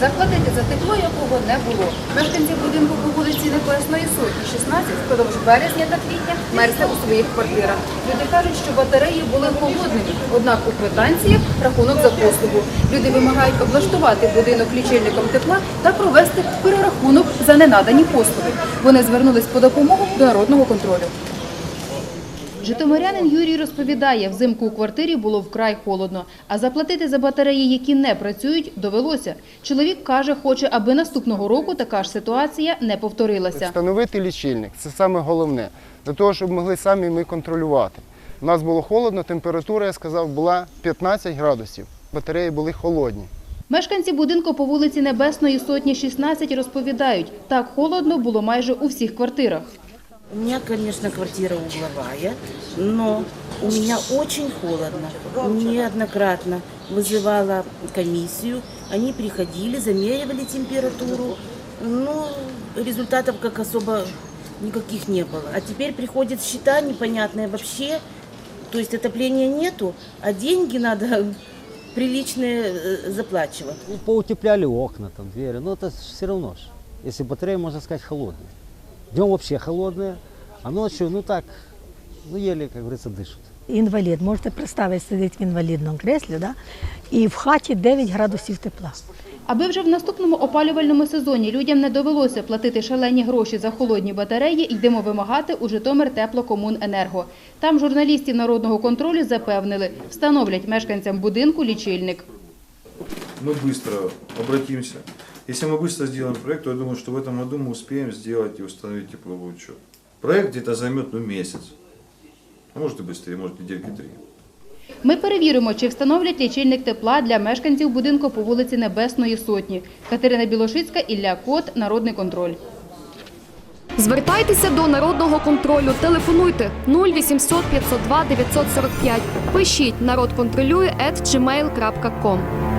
заплатити за тепло, якого не було. Мешканці будинку по вулиці Небесної Сотні, 16, впродовж березня та квітня мерзли у своїх квартирах. Люди кажуть, що батареї були холодними, однак у квитанціях рахунок за послугу. Люди вимагають облаштувати будинок лічильником тепла та провести перерахунок за ненадані послуги. Вони звернулись по допомогу до народного контролю. Житомирянин Юрій розповідає, взимку у квартирі було вкрай холодно, а заплатити за батареї, які не працюють, довелося. Чоловік каже, хоче, аби наступного року така ж ситуація не повторилася. Встановити лічильник це саме головне, для того, щоб могли самі ми контролювати. У нас було холодно, температура, я сказав, була 15 градусів. Батареї були холодні. Мешканці будинку по вулиці Небесної Сотні, 16 розповідають, так холодно було майже у всіх квартирах. У меня, конечно, квартира угловая, но у меня очень холодно. Неоднократно вызывала комиссию, они приходили, замеривали температуру, но результатов как особо никаких не было. А теперь приходят счета непонятные вообще, то есть отопления нету, а деньги надо приличные э, заплачивать. Ну, поутепляли окна, там, двери, но это все равно ж. Если батарея, можно сказать, холодная. Днем вообще холодная, а ночью, ну так, ну еле, как говорится, дышат. Інвалід, можете представити, сидить в інвалідному креслі, да? і в хаті 9 градусів тепла. Аби вже в наступному опалювальному сезоні людям не довелося платити шалені гроші за холодні батареї, йдемо вимагати у Житомир теплокомуненерго. Там журналістів народного контролю запевнили, встановлять мешканцям будинку лічильник. мы быстро обратимся. Если мы быстро сделаем проект, то я думаю, что в этом году мы успеем сделать и установить тепловой учет. Проект где-то займет ну, месяц. А может и быстрее, может недельки три. Ми перевіримо, чи встановлять лічильник тепла для мешканців будинку по вулиці Небесної Сотні. Катерина Білошицька, Ілля Кот, Народний контроль. Звертайтеся до народного контролю. Телефонуйте 0800 502 945. Пишіть народ контролює at gmail.com.